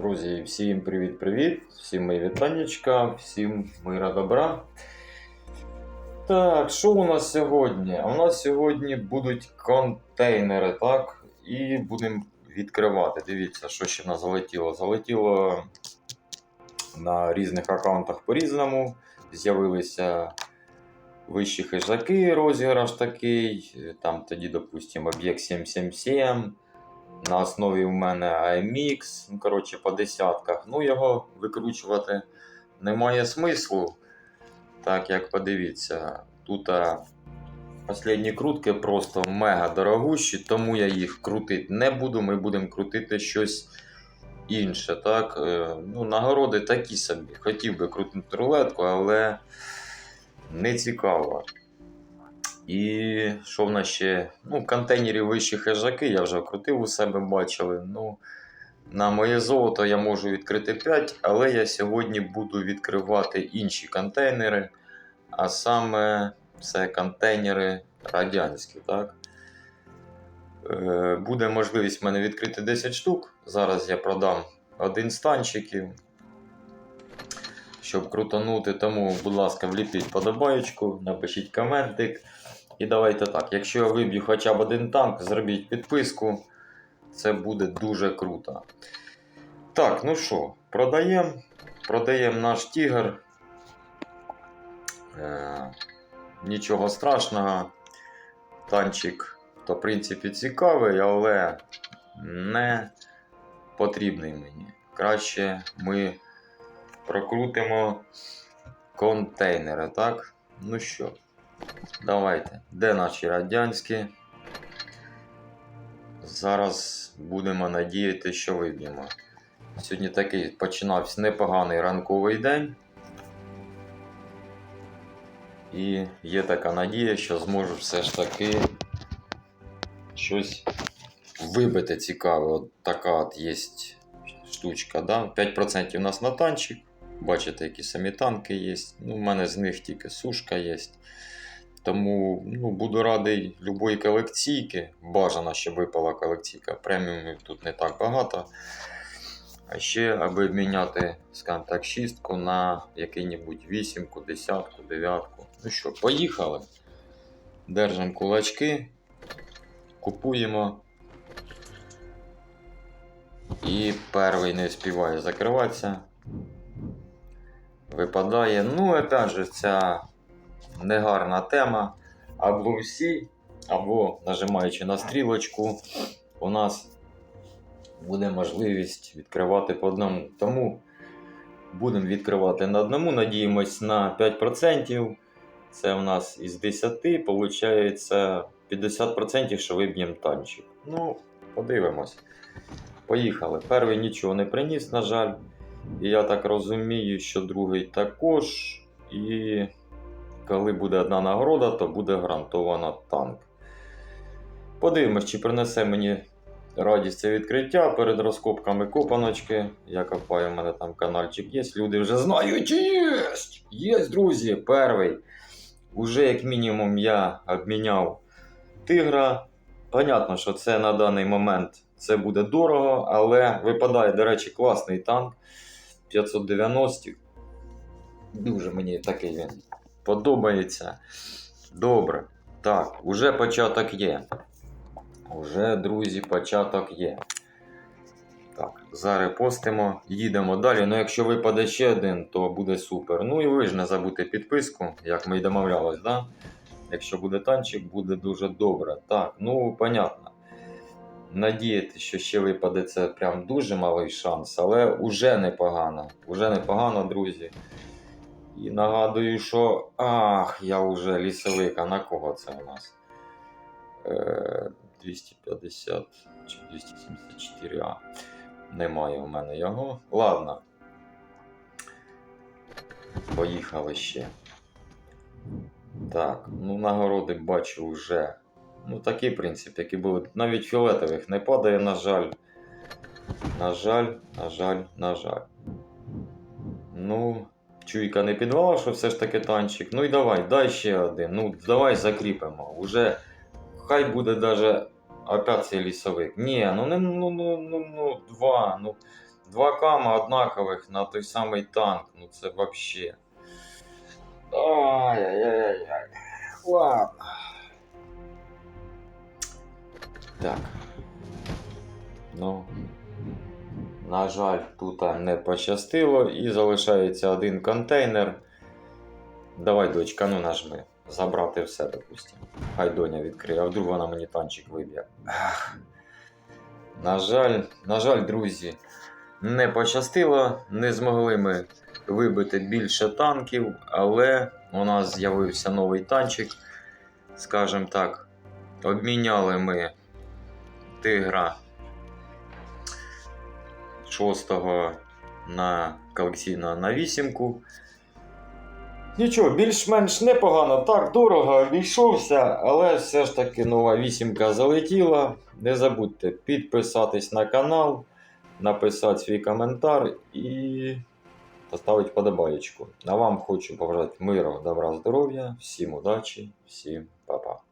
Друзі, всім привіт-привіт, всім мої вітаннячка, всім мира добра. Так, що у нас сьогодні? У нас сьогодні будуть контейнери, так? І будемо відкривати. Дивіться, що ще нас залетіло. Залетіло на різних аккаунтах по-різному. З'явилися вищі хижаки, розіграш такий. Там тоді, допустимо, об'єкт 777. На основі в мене AMX, ну, коротше, по десятках. Ну, його викручувати немає смислу. Так як подивіться, тут останні крутки просто мега дорогущі, тому я їх крутити не буду. Ми будемо крутити щось інше. Так? Е, Ну, Нагороди такі собі. Хотів би крутити рулетку, але не цікаво. І що в нас ще? Ну, контейнері вищі хижаки, я вже крутив у себе, бачили. Ну, на моє золото я можу відкрити 5, але я сьогодні буду відкривати інші контейнери. А саме це контейнери радянські. так? Е, Буде можливість в мене відкрити 10 штук. Зараз я продам один з танчиків. Щоб крутанути, тому, будь ласка, вліпіть подобаєчку, напишіть коментик. І давайте так. Якщо я виб'ю хоча б один танк, зробіть підписку. Це буде дуже круто. Так, ну що, продаємо. Продаємо наш тігр. Е, нічого страшного. Танчик, то в принципі цікавий, але не потрібний мені. Краще ми прокрутимо контейнери, так? Ну що, давайте. Де наші радянські? Зараз будемо надіяти, що виб'ємо. Сьогодні такий починався непоганий ранковий день. І є така надія, що зможу все ж таки щось вибити цікаве. От така от є штучка. Да? 5% у нас на танчик. Бачите, які самі танки є. Ну, У мене з них тільки сушка є. Тому ну, буду радий любої колекційки. Бажано, щоб випала колекційка. Преміумів тут не так багато. А ще, аби міняти, скажімо так, шістку на який-небудь вісімку, десятку, дев'ятку. Ну що, поїхали. Держимо кулачки, купуємо. І перший не співає закриватися. Випадає. Ну, опять же, ця негарна тема. Або всі, або нажимаючи на стрілочку, у нас буде можливість відкривати по одному. Тому будемо відкривати на одному, надіємось на 5%. Це у нас із 10, виходить 50%, що виб'ємо танчик. Ну, подивимось. Поїхали. Перший нічого не приніс, на жаль. І я так розумію, що другий також. І коли буде одна нагорода, то буде гарантовано танк. Подивимось, чи принесе мені радість це відкриття перед розкопками копаночки. Я копаю, у мене там каналчик є. Люди вже знають, є! Є, друзі, перший. Уже як мінімум я обміняв тигра. Понятно, що це на даний момент це буде дорого, але випадає, до речі, класний танк 590. Дуже мені такий він подобається. Добре. Так, уже початок є. Уже, друзі, початок є. Так, зарепостимо, їдемо далі. Ну, якщо випаде ще один, то буде супер. Ну і ви ж не забудьте підписку, як ми й домовлялись, да? Якщо буде танчик, буде дуже добре. Так, ну, понятно. Надіяти, що ще випаде це прям дуже малий шанс, але уже непогано. Уже непогано, друзі. І нагадую, що. Ах, я вже лісовик, а на кого це у нас? Е, 250 чи 274А. Немає у мене його. Ладно. Поїхали ще. Так, ну нагороди бачу вже. Ну, такий принцип, які були. Навіть фіолетових не падає, на жаль. На жаль, на жаль, на жаль. Ну, чуйка не підвала, що все ж таки танчик. Ну і давай, дай ще один. Ну, давай закріпимо. Уже хай буде даже опять цей лісовик. Ні, ну не ну, ну, ну, ну, два. Ну, Два кама однакових на той самий танк. Ну це вообще. Ай-яй-яй-яй. Ладно. Так. Ну. На жаль, тут не пощастило і залишається один контейнер. Давай, дочка, ну нажми. Забрати все, допустимо. Хай доня відкриє, а вдруг вона мені танчик виб'є. На жаль, на жаль, друзі, не пощастило, не змогли ми вибити більше танків, але у нас з'явився новий танчик. Скажімо так, обміняли ми тигра 6 на колекційного на вісімку. Нічого, більш-менш непогано, так дорого обійшовся, але все ж таки нова вісімка залетіла. Не забудьте підписатись на канал, написати свій коментар і поставити подобаєчку. А вам хочу побажати миру, добра, здоров'я, всім удачі, всім па-па.